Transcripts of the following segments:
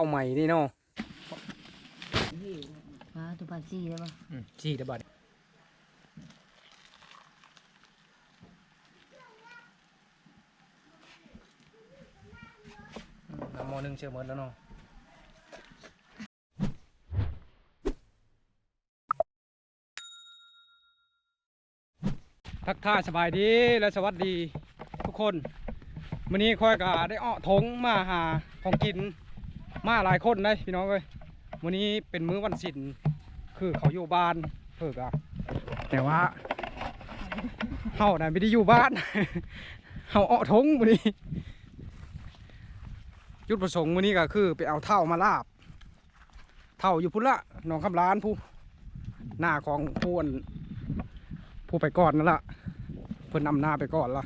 ท่าใหม่นี่เนาะว้าตุปาจีได้ปะอืมสี่เดยวบัดอืมน้ำหมอหนึ่งเชื่อหมดแล้วเนาะทักทายสบายดีและสวัสดีทุกคนวันนี้ค่อยก็ได้อ้อทงมาหาของกิน มาหลายคนเลยพี่น้องเอ้ยวันนี้เป็นมื้อวันศิลคือเขาอยู่บ้านเพิกอะแต่ว่าเฮาน่ะไม่ได้อยู่บ้านเฮาอ้อทงวันนี้จุดประสงค์วันนี้ก็คือไปเอาเท่ามาลาบ เท่าอยู่พุ่นละหนองคำล้านผู้หน้าของผู้อันผู้ไปก่อนนั่นละเพิ่นนำหน้าไปก่อนละ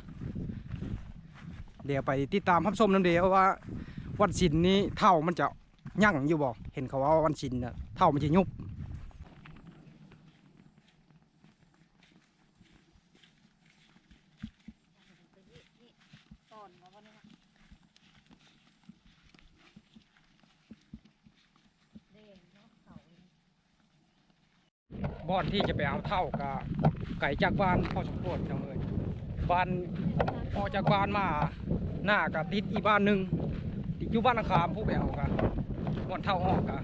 เดี๋ยวไปติดตามพับชมน้ำเดียวว่า วันศิลนี้เท่ามันจะยั่งอยู่บ่เห็นเขาว่าวันศิลน่ะเท่ามันจะยุบตอนมาวันนี้เด้งเนาะเขาบ่อนที่จะไปเอาเท่ากับไก่จากบ้านพอสมควรจังเลยบ้านออกจากบ้านมาหน้ากับติดอีกบ้านหนึ่งติด อยู่บ้านนาคามผู้ไปเอากันบ่อนเท่าออกกัน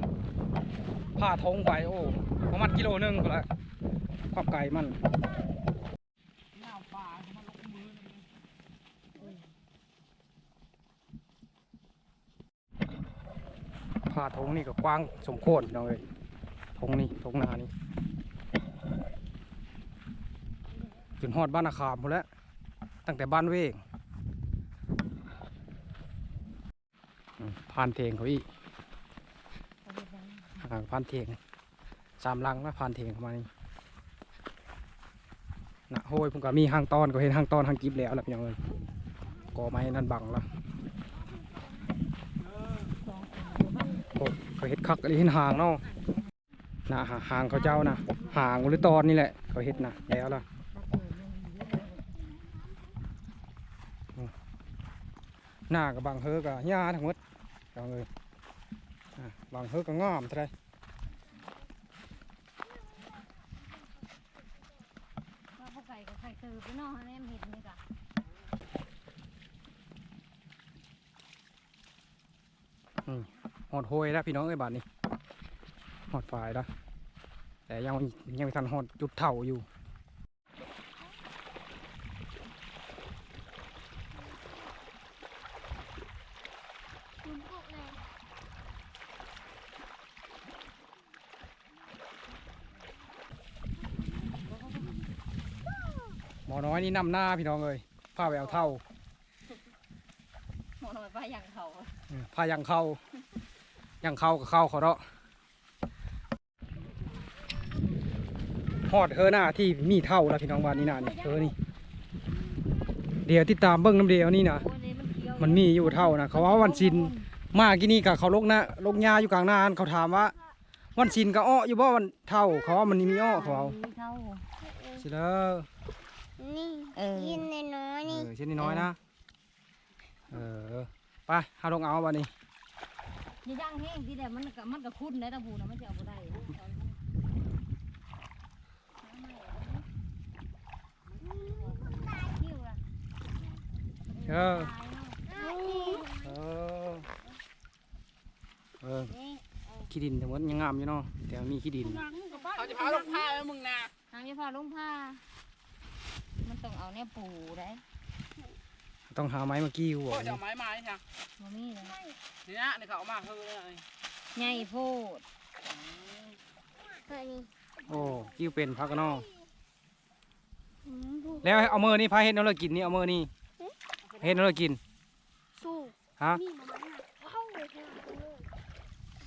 ผ้าทงไปโอ้ประมาณกิโลหนึงก็แล้วความไก่มันหน้าป่าเขามาลงมือเลยผ้าทงนี่ก็กว้างสมควรเลยทงนี่ทงนานี่จนฮอดบ้านนาคามหมดแล้ว ตั้งแต่บ้านเวงอืม ผ่านเทงเขาอีกเขาเฮ็ดหยังอ่าผ่านเทงสามลังแล้วผ่านเทงเข้ามานี่นะโห้ยผมก็มีห้างตอนก็เห็นห้างตอนห้างกิบแล้วแหละพี่น้องเลยก่อไม้นั่นบังล้วสองคนบ่โอ้เขาเห็ดคักอะไรเห็นห่างเนาะนะหาหางเขาเจ้านะห่างหรือตอนนี่แหละเขาเห็ดนะแล้วล่ะหน้ากับบางเฮอกับหญ้าทั้งหมด เอาเลยอะบางเฮอก็งามเท่าไรว่าพวกไก่กับไข่ตือไปเนาะแนมเห็ดนี่กะหอดโหยแล้วพี่น้องเอ้ยบาทนี้หอดฝ่ายแล้วแต่ยังยังไม่ทันหอดจุดเท่าอยู่ ห มอน้อยนี่นำหน้าพี่น้องเลยพาไปเอาเท่าหมอหน่อยป้าอย่างเขาอืมพายังเข้ายังเข้ากับเข้าเขาเนาะฮอดเฮอหน้าที่มีเท่าแล้วพี่น้องบ้านนี้นานี่เฮอนี่ เดี๋ยวติดตามเบิ้งน้ำเดียวนี่นะโอ้ยนี่มันเคี้ยวมันมีอยู่เท่านะเขาว่าวันชินมากี่นี่กับเขาลกหน้าลกหญ้าอยู่กลางนาเขาถามว่า วันชินก็อ้ออยู่บ่วันเท่าเขาว่ามันมีอ้อเขาเอาเท่าสิแล้ว นี่เออ กินในน้อยเอนี่อเช่นนี้น้อยนะ เออ ไปหาลงเอาบ้านี้ นี่ย่างแห้งที่เดียวมันก็มันก็คุ้นได้ตะบูนะมันจะเอาบ่ได้คิ้วล่ะเออตายเนาะเออ เออ ขี้ดินทั้งหมดยังงามอยู่เนาะแต่มีขี้ดิน เขาจะพาลงผ้าแล้วมึงนะทางนี้ผ้าลงผ้า มันต้องเอาเนี่ยปูได้ต้องหาไม้มากี้หัวก็จะนี่เอาไม้ไม้ใช่บ่มีเลยนี่นะนี่เขาเอามาเฮ้ยเลยใหญ่โพดเฮ้ยนี่โอ้กิ้วเป็นพักกันเนาะอืมผู้แล้วเอามือนี่พาเห็ดเอาเลยกินนี่เอามือนี่เห็ดเอาเลยกินสู้ฮะนี่มาม่าเข้าเลยเธอ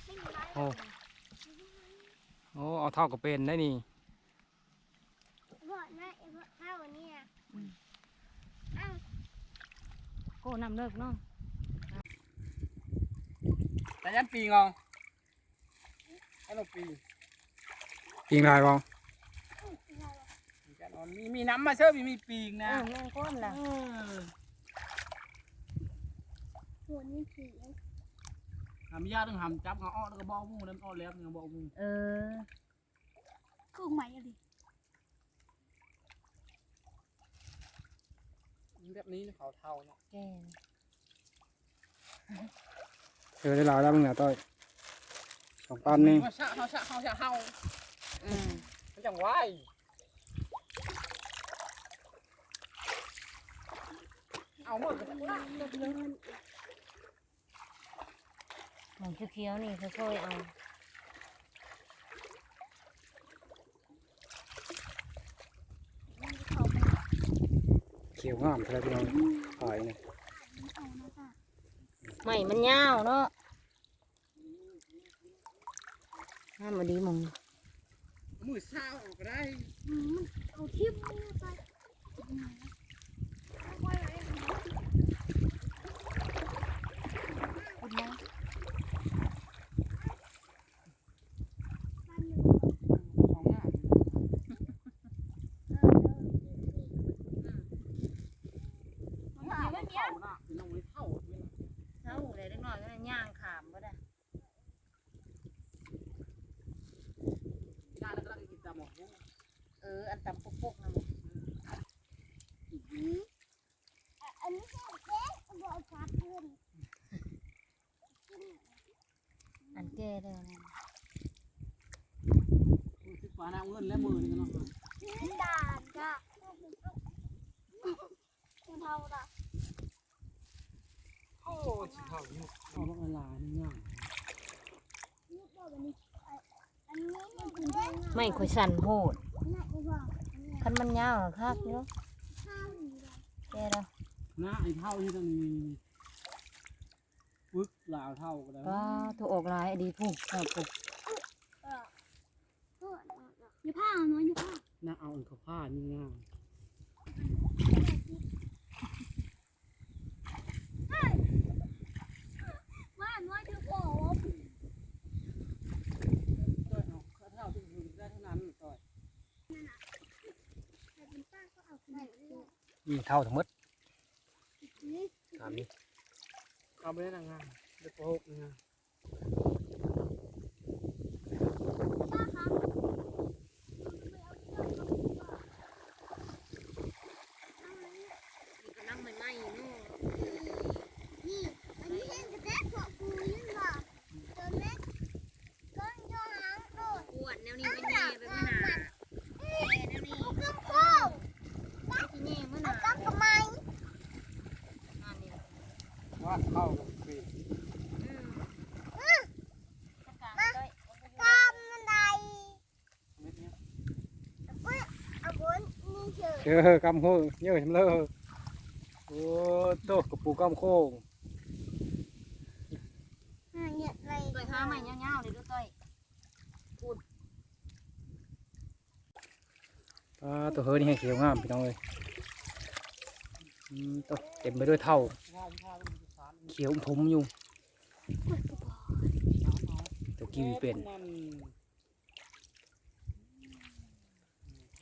ไม่มีไม้โอ้โอ้เอาเท่ากับเป็นได้นี่ บ่อนนะไอ้บ่เข้านี่นะอ้าว โก้นำเลิกเนาะแต่ยันปีงองไอ้เราปียิงได้บ่มีมีน้ำมาเชื่อมีมีปีงเอนะอแม่งก้นล่ะเออหัวนี่ผีหามญาติต้องหามจับเอาอ้อแล้วก็บอกมูนั่นอ้อแล้วนี่ก็บอกมูเออกุ้งใหม่อะดิ แบบนี้เขาเท่าเนาะแก่เจอได้หลายแล้วมึงเนี่ยต้อยสองปันนี่ว่าชะเฮาชะเฮาชะเฮาอืมมันจังไวเอาหมดกันหมองเขียวๆนี่ค่อยๆเอา ขียวงามเท่าไหร่พี่น้องขายเนี่ยไม่มันยาวเนาะห้ามมาดีหมองมือเศร้าออกก็ได้เอาทิพย์มือไปค่อยๆไว้ คุณไหม บ้านหนึ่ง ของงาม มันหาไม่มีเท่าน่ะเป็นน้องไว้เท่าเป็นเท่าเลยเล็กน้อยก็ย่างขามก็ได้ญาติแล้วก็กินตามหมดเอออันตำปุกๆนะมึงอันนี้แค่เจ๊บอกจับเพื่อนอันแก่เด้อนะติดปลาหน้าเงินและมือนี่ก็เนาะนี่ด่านจ้ะเท่าละโอ้สิเท่า เอาบักละลายนี่ง่ายนี่บอกวันนี้อันนี้มันเป็นเรื่องไม่ค่อยสั่นโหดน่าจะบอกอันนี้คันมันยาวอะคักเนาะข้าวอยู่เลยแก่แล้วนะไอ้เท่าที่ตรงนี้ปึกลาวเท่าก็ได้ก็ถูกออกหลายอะดีผูกเอาผูกเออเอออย่าผ้าน้อยอย่าผ้าน่าเอาอันเขาผ้านี่ง่าย ว่าน้อ ยเธอบอกว่าต่อยเอาเขาเท่าที่ถึงได้เท่านั้นต่อยนี่เท่าทั้งหมดถามนี้เอาไปได้นางงามเด็กโป๊กนะป้าคะไปเอาเชือกมาผูกก่อนเอาไว้ มีกำลังใหม่ๆเนาะ นี่อันนี้เล่นกระแทกหัวปูยิ่งค่ะจนแม่ก้นโยหางโดด ปวดแนวนี้ไม่แน่ไปเมื่อหนาแก่แนวนี้ เอากำโค้ง ที่แน่เมื่อห เอา นากำกระไม อันนี้ล่ะ ว่าเข้ากับปี อืมตะกางด้วย กำมันได เม็ดเนี้ย เอาบนนี่ เฉยเอกำโค้งเยอะทำเลยโอ้โตกระปูกำโค้งเนี่ยอะไรต้อยห้าใหม่ยาวๆเลยด้วยต้อยอ่าตัวเฮ้ยนี่ให้เขียวงามพี่น้องเลยตัวเต็มไปด้วยเท่าผ้าผ้าก็มีสารเขียวทมอยู่ตัวกีวีเป็น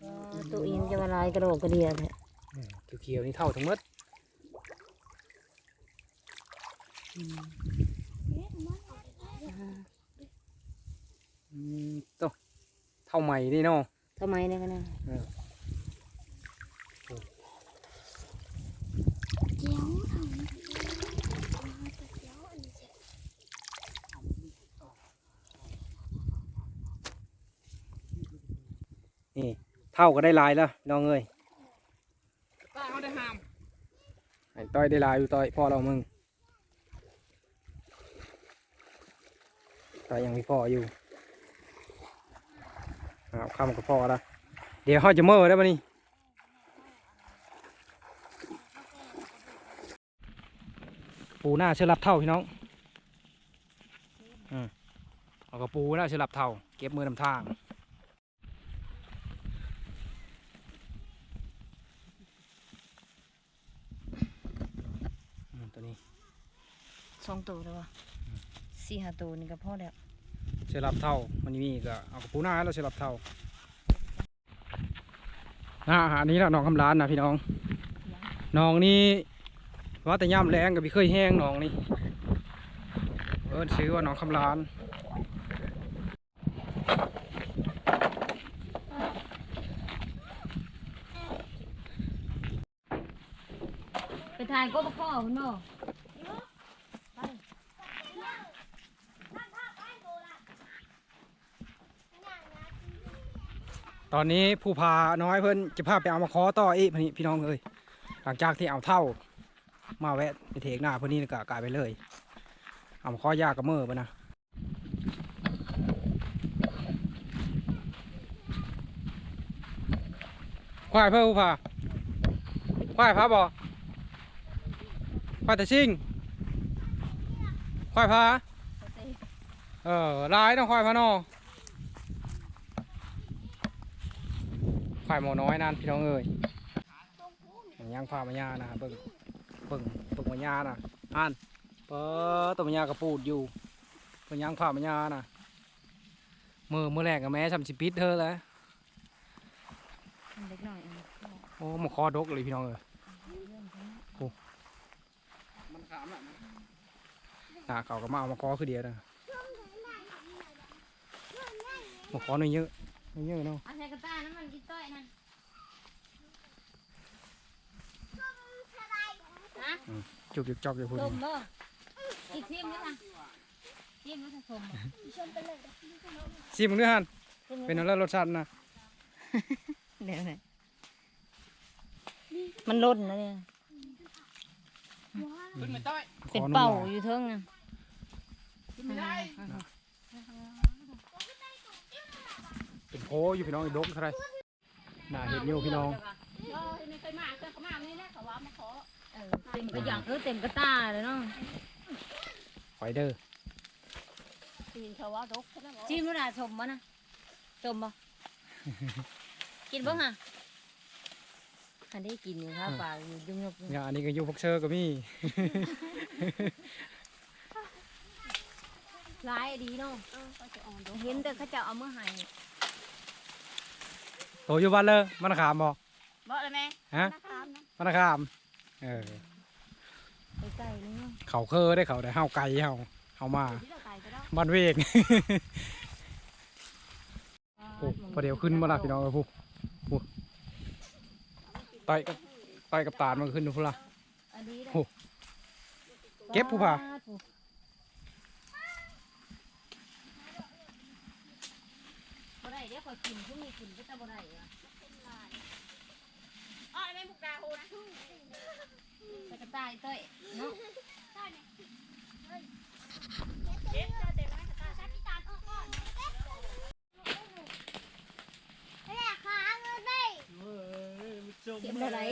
มันเออตัวอินจะมาลายกระโดดกระเดียดเนี่ยตัวเขียวนี่เท่าทั้งหมดอืมตัวเท่าใหม่นี่เนาะทำไมเนี่ยกันนะ เจียวทำเจียวอันนี้เฉย นี่ เท่าก็ได้ลายแล้วน้องเอ้ยตาเขาได้ห้ามไอ้ต้อยได้ลายอยู่ต้อยพ่อเรามึงต้อยยังมีพ่ออยู่เอาคำกับพ่อละเดี๋ยวเขาจะเมื่อได้ปะนี่ปูหน้าเชื่อรับเท่าพี่น้องอืมเอากระปูหน้าเชื่อรับเท่า เก็บมือนำทาง อืมตัวนี้ สองตัวเลยวะสี่ห้าตัวนี่ก็พอแล้วเชื่อรับเท่ามันมีก็เอากระปูหน้าให้เราเชื่อรับเท่าหน้าอาหารนี้แล้วน้องคำร้านนะพี่น้องน้องนี่ว่าแต่ย่ำแรงกับพี่เคยแห้งน้องนี่เอิ้นชื่อว่าหนองคำล้านไปถ่ายก็บ่พ่อคุณบ่ ตอนนี้ผู้พาน้อยเพิ่นจะพาไปเอามาคอต่ออีกพี่พี่น้องเอ้ยหลังจากที่เอาเท่า มาแวะไปเทกหน้าเพื่นนี่ก็กลายไปเลย เอามาคอยากกับมือไปนะควายเพื่อผู้พาควายพาบ่ควายแต่ซิ่งควายพาเออลายต้องควายพาเนอ ฝ่ายหมอน้อยนั่นพี่น้องเอ้ยย่างพามาญานะเบิ่งเบิ่งเบิ่งมาญานะอ่านเปิดตัวมาญากระปูดอยู่เพิ่นย่างพามาญานะมือมือแรกกับแม่ทำสิปิดเธอแล้วเล็กน้อยอันนี้โอ้มาคอดกเลยพี่น้องเอ้ยโอ้มันขามอะหน้าเขาก็มาเอามาคอคือเดียวนะมาคอหน่อยเยอะ หน่อยเยอะเนาะเอาใส่กระตาน้ำมันกินต้อยนะฮะจุกจุกจอกอยู่พุ่นส้มบ่อีกชิมด้วยค่ะชิมด้วยค่ะส้มบ่ซิมงด้วยฮันชิมด้วยเป็นอะไรรสชาตินะเดี๋ยวไหนมันล่นนะเนี่ยขึ้นมาต้อยเป็นขอำเป่าลยอยู่เทิงน่ะ ขึ้นไม่ได้ เป็น โพอยู่พี่น้องอีดกเท่าไหรน่าเห็นอยู่พี่น้องไม่เคยมาเคยมานี่แหละเขาว่ามาขอเออเต็มกระหยังเออเต็มกระตาเลยเนาะไฟเดอร์ชิมด้วยนะชมบ่นะชมบ่กินบ่ฮะอันนี้กินอยู่ครับปากอยู่ยุ่งยกอยู่เนี่ยอันนี้ก็อยูพกเชอร์ก็มีร้ายดีเนาะเห็นแต่เขาจะเอามาให้โต อยู่บ้านเลยมันขามบ่บ่เลยแม่ฮะมันขามเออไปไกลเลยเนาะเขาเคอได้เขาได้เฮาไก่เฮาเฮามาที่เราไกลไปแล้วบ้านเวกโอ้พอเดี๋ยวขึ้นมาละพี่น้องเอ้ยผู้ผู้ต่อยกับต่อยกับตาลมันขึ้นดูพุ่นละอันนี้ได้โอ้เก็บผู้ผ่าบ่ได้เดี๋ยวขอยกินพรุ่งนี้กินก็จะบ่ได้อะ อ๋อ ไม่บุกดาโหนะไปกระต่ายเต้ยเนาะเจ็บเต็มไหมตาชักที่ตาออกก่อนแม่ขาเงินได้เอ้ยมันจมเก็บเท่าไหร่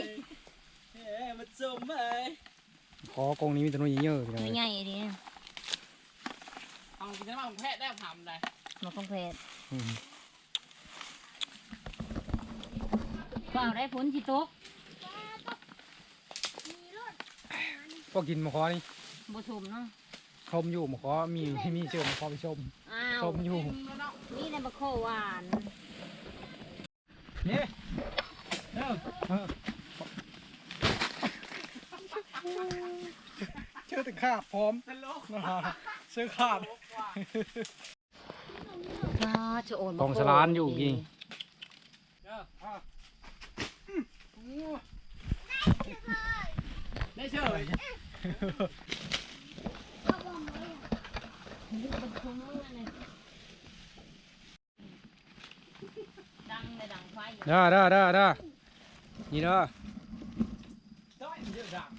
เอ้ยมันจมไหมขอกรงนี้มีแต่น้อยเยอะๆพี่น้องตัวเอ้ยใหญ่ดีนะเอากินน้ำของแพทย์ได้ทำได้มาคงเพชรอืมเปล่าได้ผลสิตก พวกกินมะขอนี่บ่ชมเนาะชมอยู่มะขอมีมีเชื่อมะขอไปชม อ้าวชมอยู่นี่นะบะโคหวานนี่เออเออเชื่อถึงขาดพร้อมตลกเสื้อขาดว้าจะโอนกองสลานอยู่กี่เออเอาได้เชื่อเลย ดังเลยดังไฟ เด้อเด้อเด้อเด้อนี่เด้อ ต้อยเยอะดัง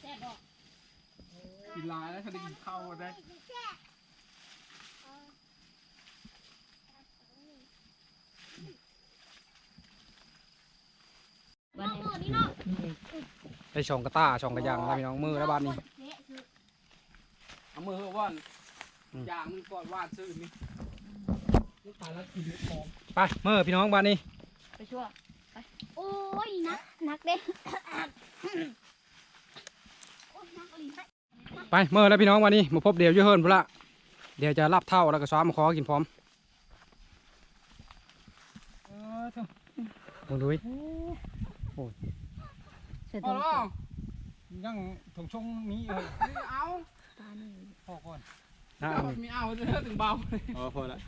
แซ่บบ่ กินลายแล้วถ้าได้กินข้าวได้ วันนี้ ได้ช่องกระต้าช่องกระยังแล้วพี่น้องมือแล้วบ้านนี้เอามือว่อนอืมอย่างมึงก่อนวาดซื้อนี่นี่ตายแล้วกินไม่พอไปมือพี่น้องบ้านนี้ไปชั่วโอ้ยนักนักเด้โอ้ยนักอีหลีไปมือแล้วพี่น้องบ้านนี้มาพบเดี๋ยวอยืเฮิร์นพุ่นละเดี๋ยวจะรับเท่าแล้วก็ซ้อมมาขอกินพร้อมเออเถอะมึงดูดิใส่พตัอวแล้วยังถงชงมีเออเอาปลานี่พอก่อนนะเอามีเอาจะถึงเบาอ๋อพอละ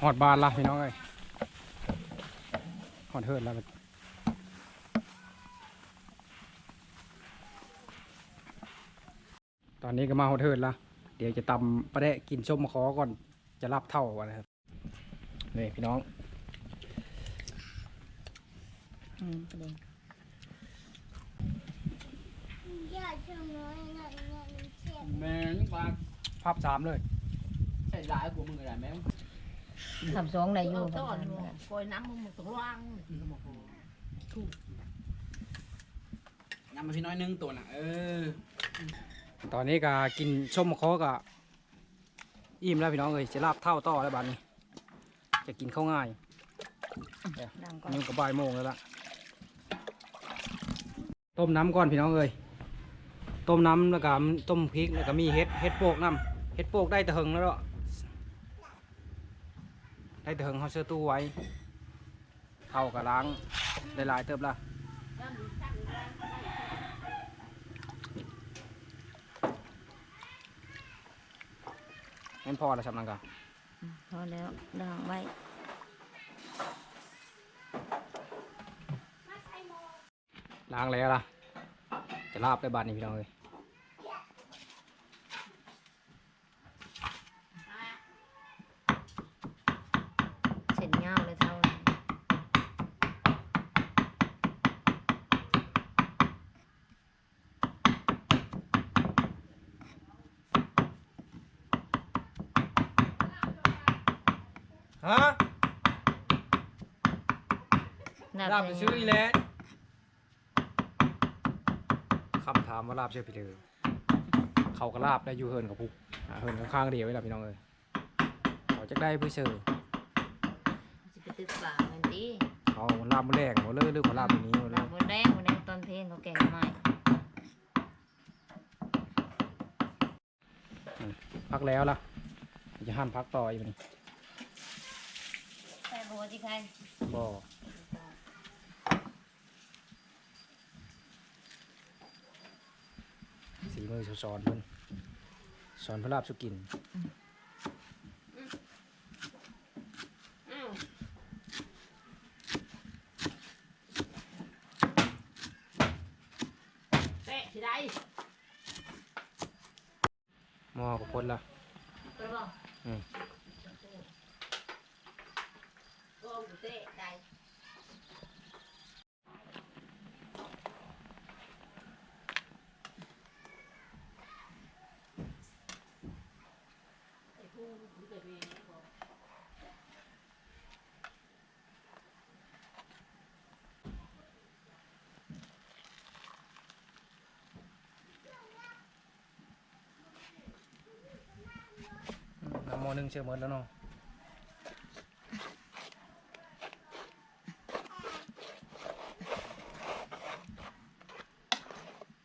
หอดบานละพี่น้องเอ้ยหอดเฮิร์ดแล้วตอนนี้ก็มาหอดเฮิร์ดละเดี๋ยวจะตำประเดะกินส้มมะขอก่อนจะรับเท่ากันนะครับนี่พี่น้อง อืมประเด็นอย่าชมน้อยหน่อยหน่อยเจ็บแม่งปลาภาพสามเลย ใส่ร้ายกูมึงอะไรแม่งทำสองได้อยู่ต้ประนกอยน้ำมันต้องว่างยำมาพี่น้อยนึงตัวน่ะเออ ตอนนี้ก็กินส้มมะขอก็อิ่มแล้วพี่น้องเอ้ยจะลาบเท่าต่อแล้วบัดนี้ จะกินข้าวง่าย ดังก่อนนี่ก็บ่ายโมงแล้วล่ะ ต้มน้ำก่อนพี่น้องเอ้ยต้มน้ำแล้วก็ต้มพริกแล้วก็มีเห็ดเห็ดโปกน้ำเห็ดโปกได้แต่หึงแล้วเนาะได้แต่หึงเขาเสื้อตู้ไว้เท่ากับล้างได้หลายเติบละงั้นพอแล้วสำนักกันพอแล้วดังไว้ ล้างแล้วล่ะ จะลาบได้บาดนี้พี่น้องเอ้ยเสร็จเงาเลยเท่านั้นฮะน่ลาบจะชื่ออีแหละคำถามว่าลาบชื่อพี่เลยเขาก็ลาบได้อยู่เฮินกับพุกอ่าเฮินข้างๆเดียวไว้ละพี่น้องเอ้ยเขาจะได้ผู้เชอร์สิไปตึกปลามันดีเขาลาบมื้อแรกหมดเลยหรือเขาลาบตัวนี้หมดเลเรายบนแดงบนแดงตอนเพลนเขาแกงใหม่พักแล้วล่ะจะห้ามพักต่ออีกนี่ใส่บัวที่ใครก็ สีมือสอนเพิ่นสอนเพนลาบสุกินเตะที่ได้หม้อกับพดละกระบอกอืมก็เตะได้ อหนึงเชื่อหมดแล้วเนาะ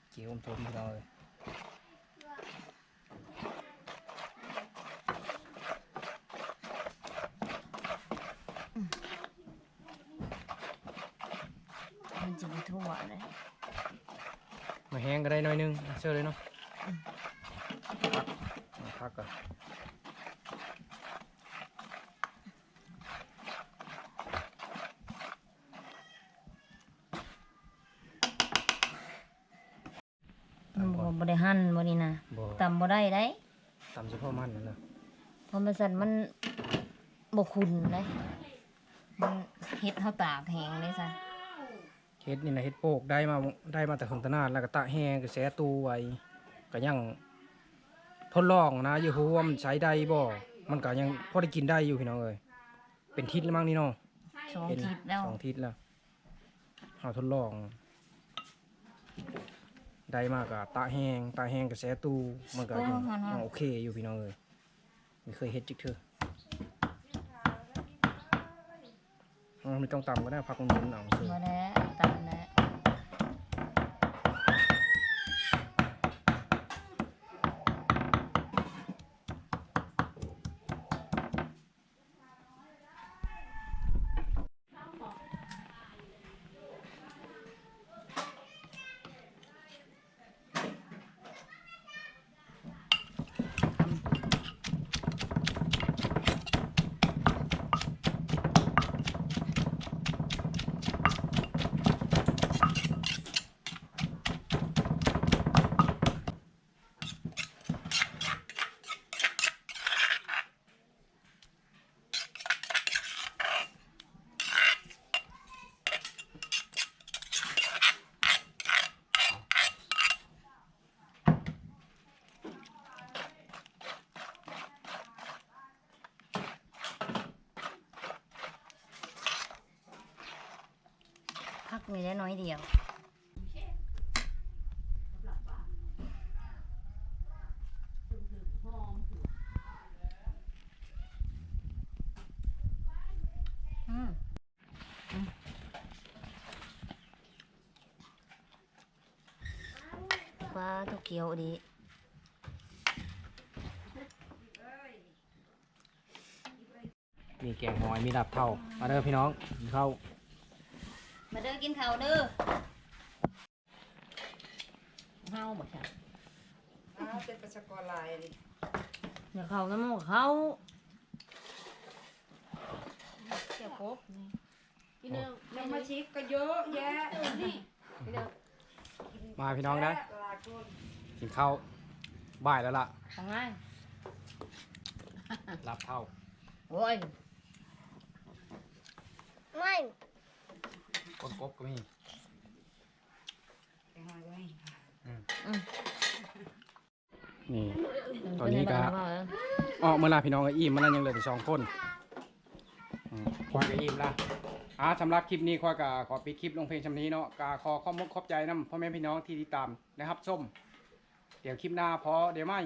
เจียวอมทุมพี่น้องเลยมันจะไปทั่วเลยมาแห้งก็ได้หน้อยหนึงเชื่อเลยเนาะพักพักก่อนมันบ่บ่ได้หั่นบ่นี่นะ บ่ ตำบ่ได้ได้ ตำเฉพาะมันนั่นแหละเพราะมันสั่นมันบ่ขุ่นเลยมันเฮ็ดเฮาตากแห้งเลยซะเฮ็ดนี่นะเฮ็ดโปกได้มาได้มาแต่ของตะนานแล้วก็ตะแห้งก็แสตู้ไว้ก็ยังทดลองนะอยู่ฮู้ว่ามันใช้ได้บ่มันก็ยังพอได้กินได้อยู่พี่น้องเอ้ยเป็นทิศแล้วมั้งนี่เนาะสองเป็นทิศแล้วสองทิศแล้วเอาทดลอง ได้มากอะตาแห้งตาแห้งกับแสตูมันก็ยังยังโอเคอยู่พี่น้องเลยไม่เคยเฮ็ดจิกเธออ๋อไม่ต้องต่ำก็ได้พักตรงนู้นเอาเถบ่อะได้ตำแล้ว มีได้น้อยเดียว อืมอืมปลาตัวเขียวดีมีแกงหอยมีดับเท่ามาเด้อพี่น้องกินข้าว กินข้าวเด้อเฮาบ่ใช่อ้าวเป็นประชากรลายดิอย่าเข้าน้ำหมูเข้าเกี่ยวครบนี่พี่เนื้อน้ำมาชิกก็เยอะแยะนี่พี่เนื้อมาพี่น้องนะหลายคนกินข้าวบ่ายแล้วล่ะทำไงรับเท่าโอ้ยไม่ ก้นกบก็มีไปหอยไว้นี่ ตอนนี้ก็เป็ไงบ้างครับอ๋อเมื่อลาพี่น้องก็อิ่มมันนั้นยังเหลือแต่สองคนอืมควายก็อิ่มละอ่าสำหรับคลิปนี้ควายก็ขอปิดคลิปลงเพลงชำนี้เนาะก็ขอขอบมุกขอบใจน้ำพ่อแม่พี่น้องที่ติดตามนะครับส้มเดี๋ยวคลิปหน้าพอเดี๋ยวไม่